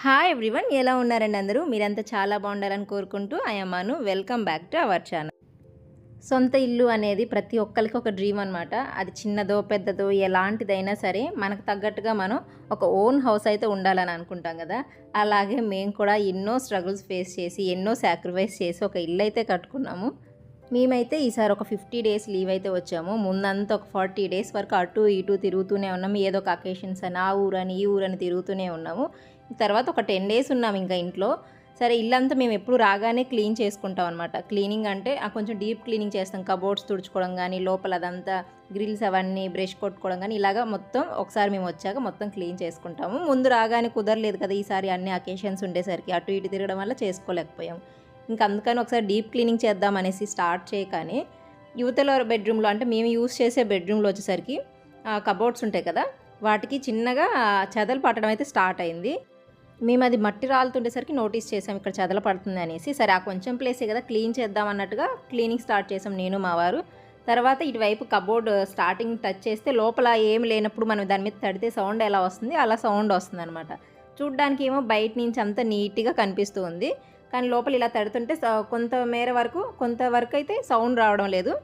Hi everyone ఎలా ఉన్నారండి అందరూ? మీరంతా చాలా బాగుండాలని కోరుకుంటూ అయ్యమ్మాను welcome back to our channel సొంత ఇల్లు అనేది ప్రతి ఒక్కరికి ఒక డ్రీమ్ అనమాట అది చిన్నదో పెద్దదో ఎలాంటిదైనా సరే మనకు తగ్గట్టుగా మనం ఒక ఓన్ హౌస్ అయితే ఉండాలని అనుకుంటాం కదా. అలాగే మేము కూడా ఎన్నో స్ట్రగుల్స్ ఫేస్ చేసి ఎన్నో సాక్రిఫైస్ చేసి ఒక ఇల్లు అయితే కట్టుకున్నాము. మేమైతే ఈసారి ఒక ఫిఫ్టీ డేస్ లీవ్ అయితే వచ్చాము. ముందంతా ఒక ఫార్టీ డేస్ వరకు అటు ఇటు తిరుగుతూనే ఉన్నాము. ఏదో ఒక అకేషన్స్ అని ఆ ఊరని ఈ ఊరని తిరుగుతూనే ఉన్నాము. తర్వాత ఒక టెన్ డేస్ ఉన్నాం ఇంకా ఇంట్లో. సరే ఇల్లంతా మేము ఎప్పుడు రాగానే క్లీన్ చేసుకుంటాం అనమాట క్లీనింగ్ అంటే కొంచెం డీప్ క్లీనింగ్ చేస్తాం. కబోర్డ్స్ తుడుచుకోవడం కానీ లోపల అదంతా గ్రిల్స్ అవన్నీ బ్రష్ కొట్టుకోవడం కానీ ఇలాగా మొత్తం ఒకసారి మేము వచ్చాక మొత్తం క్లీన్ చేసుకుంటాము. ముందు రాగానే కుదరలేదు కదా ఈసారి అన్ని అకేషన్స్ ఉండేసరికి అటు ఇటు తిరగడం వల్ల చేసుకోలేకపోయాం. ఇంకా అందుకని ఒకసారి డీప్ క్లీనింగ్ చేద్దాం అనేసి స్టార్ట్ చేయగానే యువతల బెడ్రూమ్లో అంటే మేము యూస్ చేసే బెడ్రూమ్లో వచ్చేసరికి కబోర్డ్స్ ఉంటాయి కదా వాటికి చిన్నగా చెదలు పట్టడం అయితే స్టార్ట్ అయింది. మేము అది మట్టి రాలుతుండేసరికి నోటీస్ చేసాం ఇక్కడ చెదల పడుతుంది అనేసి. సరే ఆ కొంచెం ప్లేసే కదా క్లీన్ చేద్దాం అన్నట్టుగా క్లీనింగ్ స్టార్ట్ చేసాం నేను మా వారు. తర్వాత ఇటువైపు కబోర్డ్ స్టార్టింగ్ టచ్ చేస్తే లోపల ఏం లేనప్పుడు మనం దాని మీద తడితే సౌండ్ ఎలా వస్తుంది? అలా సౌండ్ వస్తుంది అనమాట చూడ్డానికి ఏమో బయట నుంచి అంత నీట్గా కనిపిస్తూ ఉంది. కానీ లోపల ఇలా తడుతుంటే కొంత మేర వరకు కొంతవరకు అయితే సౌండ్ రావడం లేదు.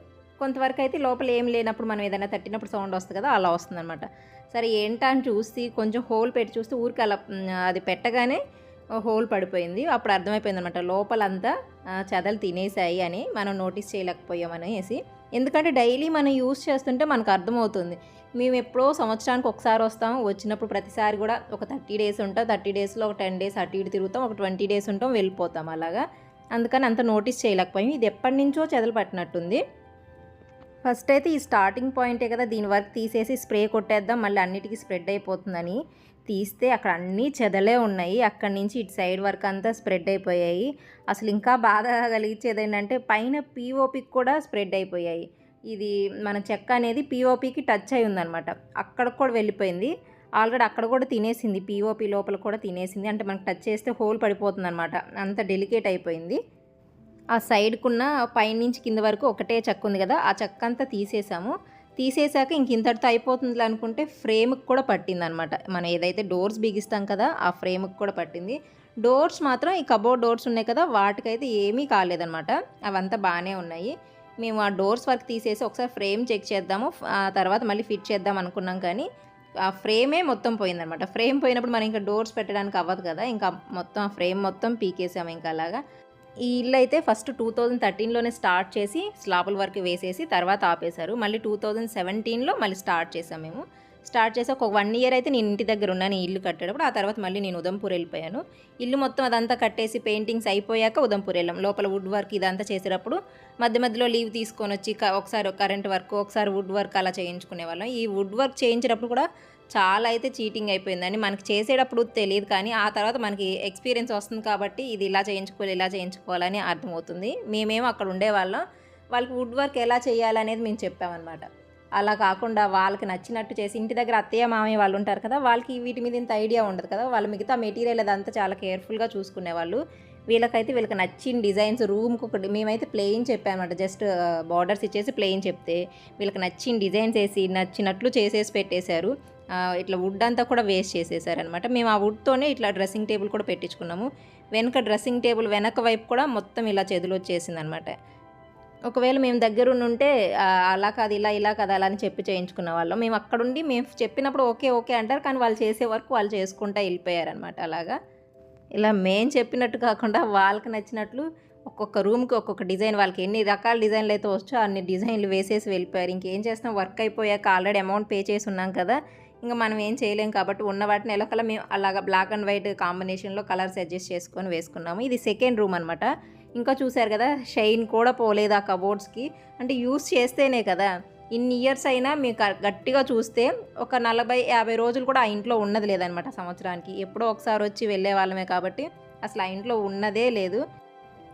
కొంతవరకు అయితే లోపల ఏం లేనప్పుడు మనం ఏదైనా తట్టినప్పుడు సౌండ్ వస్తుంది కదా అలా వస్తుంది అనమాట సరే ఏంటా అని చూసి కొంచెం హోల్ పెట్టి చూస్తే ఊరికి అలా అది పెట్టగానే హోల్ పడిపోయింది. అప్పుడు అర్థమైపోయింది అనమాట లోపలంతా చెదలు తినేసాయి అని మనం నోటీస్ చేయలేకపోయామనేసి ఎందుకంటే డైలీ మనం యూస్ చేస్తుంటే మనకు అర్థమవుతుంది. మేము ఎప్పుడో సంవత్సరానికి ఒకసారి వస్తాం వచ్చినప్పుడు ప్రతిసారి కూడా ఒక థర్టీ డేస్ ఉంటాం థర్టీ డేస్లో ఒక టెన్ డేస్ అటు ఇటు తిరుగుతాం ఒక ట్వంటీ డేస్ ఉంటాం వెళ్ళిపోతాం అలాగా. అందుకని అంత నోటీస్ చేయలేకపోయాం. ఇది ఎప్పటి నుంచో చెదలు పట్టినట్టుంది. ఫస్ట్ అయితే ఈ స్టార్టింగ్ పాయింటే కదా దీని వరకు తీసేసి స్ప్రే కొట్టేద్దాం మళ్ళీ అన్నిటికీ స్ప్రెడ్ అయిపోతుందని. తీస్తే అక్కడ అన్నీ చెదలే ఉన్నాయి. అక్కడి నుంచి ఇటు సైడ్ వరకు అంతా స్ప్రెడ్ అయిపోయాయి. అసలు ఇంకా బాధ కలిగించేది ఏంటంటే పైన పీఓపికి కూడా స్ప్రెడ్ అయిపోయాయి. ఇది మన చెక్క అనేది పీఓపికి టచ్ అయి ఉందనమాట అక్కడ కూడా వెళ్ళిపోయింది. ఆల్రెడీ అక్కడ కూడా తినేసింది. పీఓపీ లోపల కూడా తినేసింది. అంటే మనకు టచ్ చేస్తే హోల్ పడిపోతుంది అనమాట అంత డెలికేట్ అయిపోయింది. ఆ సైడ్కున్న పైనుంచి కింద వరకు ఒకటే చెక్క ఉంది కదా ఆ చెక్క అంతా తీసేసాము. తీసేసాక ఇంక ఇంతటితో అయిపోతుంది అనుకుంటే ఫ్రేమ్కి కూడా పట్టింది అనమాట మనం ఏదైతే డోర్స్ బిగిస్తాం కదా ఆ ఫ్రేమ్కి కూడా పట్టింది. డోర్స్ మాత్రం ఈ కబోర్డ్ డోర్స్ ఉన్నాయి కదా వాటికైతే ఏమీ కాలేదన్నమాట అవంతా బాగానే ఉన్నాయి. మేము ఆ డోర్స్ వర్క్ తీసేసి ఒకసారి ఫ్రేమ్ చెక్ చేద్దాము ఆ తర్వాత మళ్ళీ ఫిట్ చేద్దాం అనుకున్నాం కానీ ఆ ఫ్రేమే మొత్తం పోయిందనమాట. ఫ్రేమ్ పోయినప్పుడు మనం ఇంకా డోర్స్ పెట్టడానికి అవ్వదు కదా ఇంకా మొత్తం ఆ ఫ్రేమ్ మొత్తం పీకేసాము ఇంకా అలాగా. ఈ ఇల్లు అయితే ఫస్ట్ టూ థౌజండ్ థర్టీన్లోనే స్టార్ట్ చేసి స్లాపుల వరకు వేసేసి తర్వాత ఆపేశారు. మళ్ళీ టూ థౌజండ్ సెవెంటీన్లో మళ్ళీ స్టార్ట్ చేసాం మేము. స్టార్ట్ చేసి ఒక వన్ ఇయర్ అయితే నేను ఇంటి దగ్గర ఉన్నాను ఈ ఇల్లు కట్టేటప్పుడు. ఆ తర్వాత మళ్ళీ నేను ఉదంపూర్ వెళ్ళిపోయాను. ఇల్లు మొత్తం అదంతా కట్టేసి పెయింటింగ్స్ అయిపోయాక ఉదంపూర్ వెళ్ళాం. లోపల వుడ్ వర్క్ ఇదంతా చేసేటప్పుడు మధ్య మధ్యలో లీవ్ తీసుకొని వచ్చి ఒకసారి కరెంట్ వర్క్ ఒకసారి వుడ్ వర్క్ అలా చేయించుకునే వాళ్ళం. ఈ వుడ్ వర్క్ చేయించేటప్పుడు కూడా చాలా అయితే చీటింగ్ అయిపోయిందని మనకి చేసేటప్పుడు తెలియదు కానీ ఆ తర్వాత మనకి ఎక్స్పీరియన్స్ వస్తుంది కాబట్టి ఇది ఇలా చేయించుకోవాలి ఇలా చేయించుకోవాలని అర్థమవుతుంది. మేమేమో అక్కడ ఉండేవాళ్ళం. వాళ్ళకి వుడ్ వర్క్ ఎలా చేయాలనేది మేము చెప్పామన్నమాట. అలా కాకుండా వాళ్ళకి నచ్చినట్టు చేసి ఇంటి దగ్గర అత్తయ్య మామయ్య వాళ్ళు ఉంటారు కదా వాళ్ళకి వీటి మీద ఇంత ఐడియా ఉండదు కదా వాళ్ళు మిగతా మెటీరియల్ అదంతా చాలా కేర్ఫుల్గా చూసుకునేవాళ్ళు. వీళ్ళకైతే వీళ్ళకి నచ్చిన డిజైన్స్ రూమ్కి ఒకటి మేమైతే ప్లెయిన్ చెప్పామన్నమాట. జస్ట్ బార్డర్స్ ఇచ్చేసి ప్లెయిన్ చెప్తే వీళ్ళకి నచ్చిన డిజైన్స్ వేసి నచ్చినట్లు చేసేసి పెట్టేశారు. ఇట్లా వుడ్ అంతా కూడా వేస్ట్ చేసేసారనమాట మేము ఆ వుడ్తోనే ఇట్లా డ్రెస్సింగ్ టేబుల్ కూడా పెట్టించుకున్నాము. వెనక డ్రెస్సింగ్ టేబుల్ వెనక వైపు కూడా మొత్తం ఇలా చెదులు వచ్చేసింది అనమాట ఒకవేళ మేము దగ్గరుండి ఉంటే అలా కాదు ఇలా ఇలా కాదు అలా అని చెప్పి చేయించుకున్న వాళ్ళం. మేము అక్కడుండి మేము చెప్పినప్పుడు ఓకే ఓకే అంటారు కానీ వాళ్ళు చేసే వరకు వాళ్ళు చేసుకుంటా వెళ్ళిపోయారనమాట అలాగా. ఇలా మేము చెప్పినట్టు కాకుండా వాళ్ళకి నచ్చినట్లు ఒక్కొక్క రూమ్కి ఒక్కొక్క డిజైన్ వాళ్ళకి ఎన్ని రకాల డిజైన్లు అయితే వచ్చో అన్ని డిజైన్లు వేసేసి వెళ్ళిపోయారు. ఇంకేం చేస్తాం? వర్క్ అయిపోయాక ఆల్రెడీ అమౌంట్ పే చేసి ఉన్నాం కదా. ఇంకా మనం ఏం చేయలేం కాబట్టి ఉన్న వాటిని ఎలాకలా మేము అలాగా బ్లాక్ అండ్ వైట్ కాంబినేషన్లో కలర్స్ అడ్జస్ట్ చేసుకొని వేసుకున్నాము. ఇది సెకండ్ రూమ్ అనమాట ఇంకా చూశారు కదా షైన్ కూడా పోలేదు ఆ కబోర్డ్స్కి అంటే యూస్ చేస్తేనే కదా ఇన్ని ఇయర్స్ అయినా మీకు గట్టిగా చూస్తే ఒక నలభై యాభై రోజులు కూడా ఆ ఇంట్లో ఉన్నది లేదనమాట సంవత్సరానికి. ఎప్పుడో ఒకసారి వచ్చి వెళ్ళే వాళ్ళమే కాబట్టి అసలు ఆ ఇంట్లో ఉన్నదే లేదు.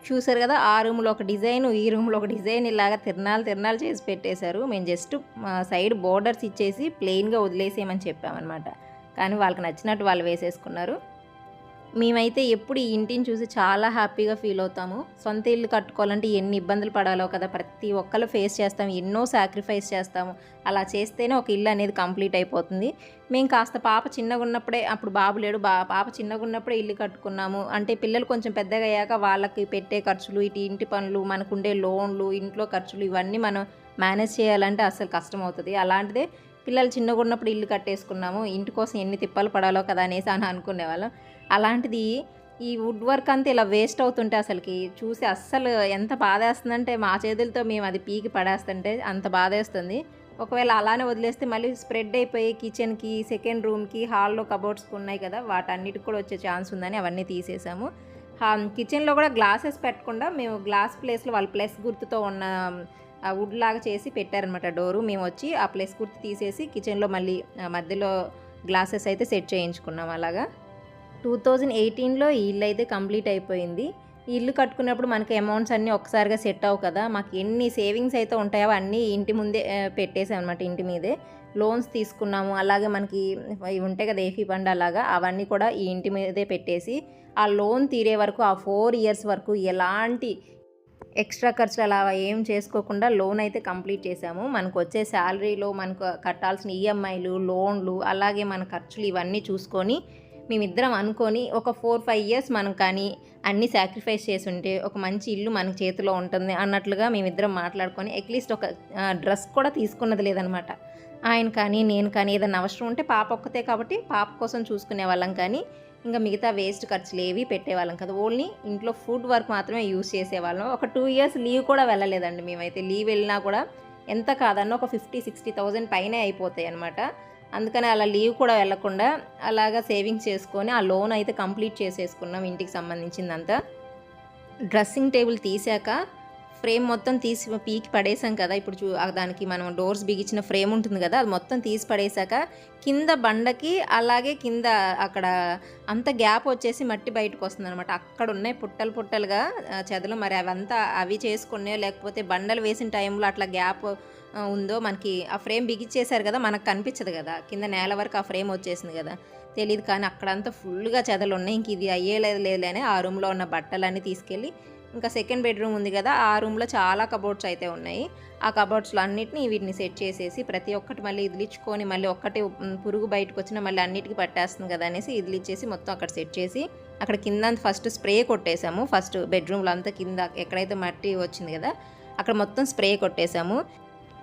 చూసారు కదా ఆ రూమ్లో ఒక డిజైన్ ఈ రూమ్లో ఒక డిజైన్ ఇలాగా తిరణాలు తిరణాలు చేసి పెట్టేశారు. మేము జస్ట్ సైడ్ బోర్డర్స్ ఇచ్చేసి ప్లెయిన్గా వదిలేసేయమని చెప్పామన్నమాట. కానీ వాళ్ళకి నచ్చినట్టు వాళ్ళు వేసేసుకున్నారు. మేమైతే ఎప్పుడు ఈ ఇంటిని చూసి చాలా హ్యాపీగా ఫీల్ అవుతాము. సొంత ఇల్లు కట్టుకోవాలంటే ఎన్ని ఇబ్బందులు పడాలో కదా ప్రతి ఒక్కరు ఫేస్ చేస్తాము ఎన్నో సాక్రిఫైస్ చేస్తాము. అలా చేస్తేనే ఒక ఇల్లు అనేది కంప్లీట్ అయిపోతుంది. మేము కాస్త పాప చిన్నగా ఉన్నప్పుడే అప్పుడు బాబు లేడు బా పాప చిన్నగా ఉన్నప్పుడే ఇల్లు కట్టుకున్నాము. అంటే పిల్లలు కొంచెం పెద్దగా అయ్యాక వాళ్ళకి పెట్టే ఖర్చులు ఇటు ఇంటి పనులు మనకుండే లోన్లు ఇంట్లో ఖర్చులు ఇవన్నీ మనం మేనేజ్ చేయాలంటే అసలు కష్టం అవుతుంది అలాంటిదే పిల్లలు చిన్నగా ఉన్నప్పుడు ఇల్లు కట్టేసుకున్నాము. ఇంటి కోసం ఎన్ని తిప్పలు పడాలో కదా అనేసి అని అనుకునేవాళ్ళం. అలాంటిది ఈ వుడ్ వర్క్ అంతా ఇలా వేస్ట్ అవుతుంటే అసలుకి చూసి అస్సలు ఎంత బాధేస్తుందంటే మా చేతులతో మేము అది పీకి పడేస్తుంటే అంత బాధేస్తుంది. ఒకవేళ అలానే వదిలేస్తే మళ్ళీ స్ప్రెడ్ అయిపోయి కిచెన్కి సెకండ్ రూమ్కి హాల్లో కబోర్డ్స్ ఉన్నాయి కదా వాటన్నిటికి కూడా వచ్చే ఛాన్స్ ఉందని అవన్నీ తీసేసాము. కిచెన్లో కూడా గ్లాసెస్ పెట్టకుండా మేము గ్లాస్ ప్లేస్లో వాళ్ళ ప్లస్ గుర్తుతో ఉన్న ఆ వుడ్ లాగా చేసి పెట్టారనమాట డోరు. మేము వచ్చి ఆ ప్లస్ గుర్తు తీసేసి కిచెన్లో మళ్ళీ మధ్యలో గ్లాసెస్ అయితే సెట్ చేయించుకున్నాం అలాగా. టూ థౌజండ్ ఎయిటీన్లో ఈ ఇల్లు అయితే కంప్లీట్ అయిపోయింది. ఈ ఇల్లు కట్టుకున్నప్పుడు మనకి అమౌంట్స్ అన్నీ ఒకసారిగా సెట్ అవు కదా మాకు ఎన్ని సేవింగ్స్ అయితే ఉంటాయో అన్నీ ఇంటి ముందే పెట్టేసాం అనమాట ఇంటి మీదే. లోన్స్ తీసుకున్నాము అలాగే మనకి ఇవి ఉంటాయి కదా ఏఫీ ఫండ్ అలాగా అవన్నీ కూడా ఈ ఇంటి మీదే పెట్టేసి ఆ లోన్ తీరే వరకు ఆ ఫోర్ ఇయర్స్ వరకు ఎలాంటి ఎక్స్ట్రా ఖర్చులు అలా ఏం చేసుకోకుండా లోన్ అయితే కంప్లీట్ చేసాము. మనకు వచ్చే శాలరీలో మనకు కట్టాల్సిన ఈఎంఐలు లోన్లు అలాగే మన ఖర్చులు ఇవన్నీ చూసుకొని మేమిద్దరం అనుకొని ఒక ఫోర్ ఫైవ్ ఇయర్స్ మనం కానీ అన్ని సాక్రిఫైస్ చేసి ఉంటే ఒక మంచి ఇల్లు మన చేతిలో ఉంటుంది అన్నట్లుగా మేమిద్దరం మాట్లాడుకొని అట్లీస్ట్ ఒక డ్రెస్ కూడా తీసుకున్నది లేదనమాట. ఆయన కానీ నేను కానీ ఏదైనా అవసరం ఉంటే పాప ఒక్కతే కాబట్టి పాప కోసం చూసుకునే వాళ్ళం కానీ ఇంకా మిగతా వేస్ట్ ఖర్చులు ఏవి పెట్టేవాళ్ళం కదా. ఓన్లీ ఇంట్లో ఫుడ్ వర్క్ మాత్రమే యూస్ చేసేవాళ్ళం. ఒక టూ ఇయర్స్ లీవ్ కూడా వెళ్ళలేదండి మేమైతే. లీవ్ వెళ్ళినా కూడా ఎంత కాదన్నా ఒక ఫిఫ్టీ సిక్స్టీ థౌజండ్ పైనే అయిపోతాయి అనమాట అందుకని అలా లీవ్ కూడా వెళ్ళకుండా అలాగా సేవింగ్స్ చేసుకొని ఆ లోన్ అయితే కంప్లీట్ చేసేసుకున్నాం ఇంటికి సంబంధించిందంతా. డ్రెస్సింగ్ టేబుల్ తీసాక ఫ్రేమ్ మొత్తం తీసి పీకి పడేసాం కదా. ఇప్పుడు చూ దానికి మనం డోర్స్ బిగించిన ఫ్రేమ్ ఉంటుంది కదా అది మొత్తం తీసి పడేసాక కింద బండకి అలాగే కింద అక్కడ అంత గ్యాప్ వచ్చేసి మట్టి బయటకు వస్తుంది అనమాట అక్కడ ఉన్నాయి పుట్టలు పుట్టలుగా చెదలు. మరి అవంతా అవి చేసుకునే లేకపోతే బండలు వేసిన టైంలో అట్లా గ్యాప్ ఉందో మనకి ఆ ఫ్రేమ్ బిగించేశారు కదా మనకు కనిపించదు కదా. కింద నేల వరకు ఆ ఫ్రేమ్ వచ్చేసింది కదా. తెలియదు కానీ అక్కడంతా ఫుల్గా చెదలు ఉన్నాయి. ఇంక ఇది అయ్యేలేదు లేదులేనే ఆ రూమ్లో ఉన్న బట్టలన్నీ తీసుకెళ్ళి ఇంకా సెకండ్ బెడ్రూమ్ ఉంది కదా ఆ రూమ్లో చాలా కబోర్డ్స్ అయితే ఉన్నాయి. ఆ కబోర్డ్స్లో అన్నిటిని వీటిని సెట్ చేసేసి ప్రతి ఒక్కటి మళ్ళీ ఇదిలిచ్చుకొని మళ్ళీ ఒక్కటి పురుగు బయటకు వచ్చినా మళ్ళీ అన్నిటికీ పట్టేస్తుంది కదా అనేసి ఇదిలిచ్చేసి మొత్తం అక్కడ సెట్ చేసి అక్కడ కింద ఫస్ట్ స్ప్రే కొట్టేశాము ఫస్ట్ బెడ్రూమ్లో అంతా కింద ఎక్కడైతే మట్టి వచ్చింది కదా అక్కడ మొత్తం స్ప్రే కొట్టేశాము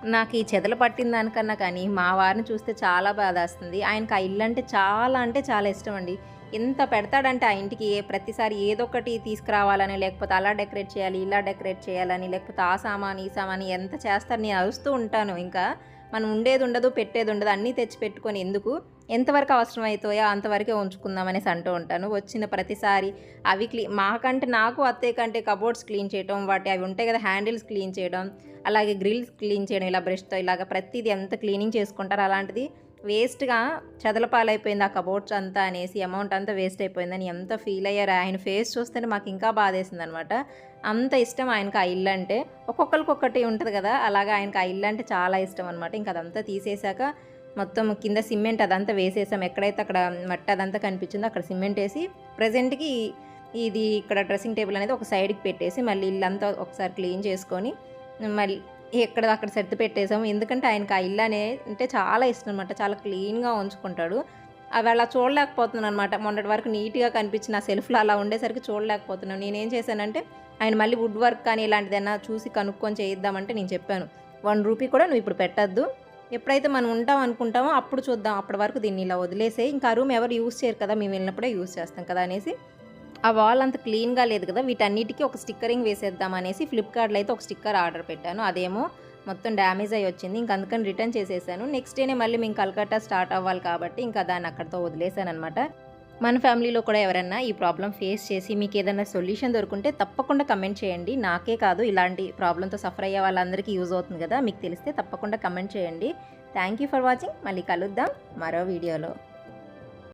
నాకు ఈ చెదలు పట్టిన దానికన్నా కానీ మా వారిని చూస్తే చాలా బాధ వస్తుంది ఆయనకు ఆ ఇల్లు అంటే చాలా అంటే చాలా ఇష్టం అండి. ఎంత పెడతాడంటే ఆ ఇంటికి ప్రతిసారి ఏదో ఒకటి తీసుకురావాలని లేకపోతే అలా డెకరేట్ చేయాలి ఇలా డెకరేట్ చేయాలని లేకపోతే ఆ సామాన్ ఈ సామాన్ ఎంత చేస్తారు నేను అరుస్తూ ఉంటాను. ఇంకా మనం ఉండేది ఉండదు పెట్టేది ఉండదు అన్నీ తెచ్చి పెట్టుకొని ఎందుకు? ఎంతవరకు అవసరం అంతవరకే ఉంచుకుందాం అనేసి అంటూ ఉంటాను. వచ్చిన ప్రతిసారి అవి క్లీ మాకంటే నాకు అత్తయ్య కంటే కబోర్డ్స్ క్లీన్ చేయడం వాటి అవి ఉంటాయి కదా హ్యాండిల్స్ క్లీన్ చేయడం అలాగే గ్రిల్స్ క్లీన్ చేయడం ఇలా బ్రష్తో ఇలాగ ప్రతిదీ ఎంత క్లీనింగ్ చేసుకుంటారు అలాంటిది వేస్ట్గా చెదల పాలైపోయింది ఆ కబోర్డ్స్ అంతా అనేసి అమౌంట్ అంతా వేస్ట్ అయిపోయిందని ఎంత ఫీల్ అయ్యారు. ఆయన ఫేస్ చూస్తేనే మాకు ఇంకా బాధేసింది అనమాట అంత ఇష్టం ఆయనకు ఆ ఇల్లు అంటే. ఒక్కొక్కరికొక్కటి ఉంటుంది కదా అలాగా ఆయనకు ఆ ఇల్లు అంటే చాలా ఇష్టం అనమాట ఇంకా అదంతా తీసేశాక మొత్తం కింద సిమెంట్ అదంతా వేసేసాం. ఎక్కడైతే అక్కడ మట్టి అదంతా కనిపించిందో అక్కడ సిమెంట్ వేసి ప్రజెంట్కి ఇది ఇక్కడ డ్రెస్సింగ్ టేబుల్ అనేది ఒక సైడ్కి పెట్టేసి మళ్ళీ ఇల్లంతా ఒకసారి క్లీన్ చేసుకొని మళ్ళీ ఎక్కడ అక్కడ సర్ది పెట్టేసాము ఎందుకంటే ఆయనకి ఆ ఇల్లు అనే అంటే చాలా ఇష్టం అనమాట చాలా క్లీన్గా ఉంచుకుంటాడు. అవి అలా చూడలేకపోతున్నాను అనమాట మొన్నటి వరకు నీట్గా కనిపించిన సెల్ఫ్లో అలా ఉండేసరికి చూడలేకపోతున్నాను. నేనేం చేశానంటే ఆయన మళ్ళీ వుడ్ వర్క్ కానీ ఇలాంటిదైనా చూసి కనుక్కొని చేయిద్దామంటే నేను చెప్పాను. వన్ రూపీ కూడా నువ్వు ఇప్పుడు పెట్టద్దు. ఎప్పుడైతే మనం ఉంటాం అనుకుంటామో అప్పుడు చూద్దాం. అప్పటి వరకు దీన్ని ఇలా వదిలేసే ఇంకా రూమ్ ఎవరు యూస్ చేయరు కదా మేము వెళ్ళినప్పుడే యూస్ చేస్తాం కదా అనేసి ఆ వాల్ అంత క్లీన్గా లేదు కదా వీటన్నిటికీ ఒక స్టిక్కరింగ్ వేసేద్దాం అనేసి ఫ్లిప్కార్ట్లో అయితే ఒక స్టిక్కర్ ఆర్డర్ పెట్టాను. అదేమో మొత్తం డ్యామేజ్ అయ్యి వచ్చింది. ఇంక అందుకని రిటర్న్ చేసేసాను. నెక్స్ట్ డేనే మళ్ళీ మేము కలకత్తా స్టార్ట్ అవ్వాలి కాబట్టి ఇంకా దాన్ని అక్కడితో వదిలేసాను అనమాట మన ఫ్యామిలీలో కూడా ఎవరైనా ఈ ప్రాబ్లం ఫేస్ చేసి మీకు ఏదైనా సొల్యూషన్ దొరుకుంటే తప్పకుండా కమెంట్ చేయండి. నాకే కాదు ఇలాంటి ప్రాబ్లంతో సఫర్ అయ్యే వాళ్ళందరికీ యూజ్ అవుతుంది కదా మీకు తెలిస్తే తప్పకుండా కమెంట్ చేయండి. Thank you for watching. మళ్ళీ కలుద్దాం మరో వీడియోలో.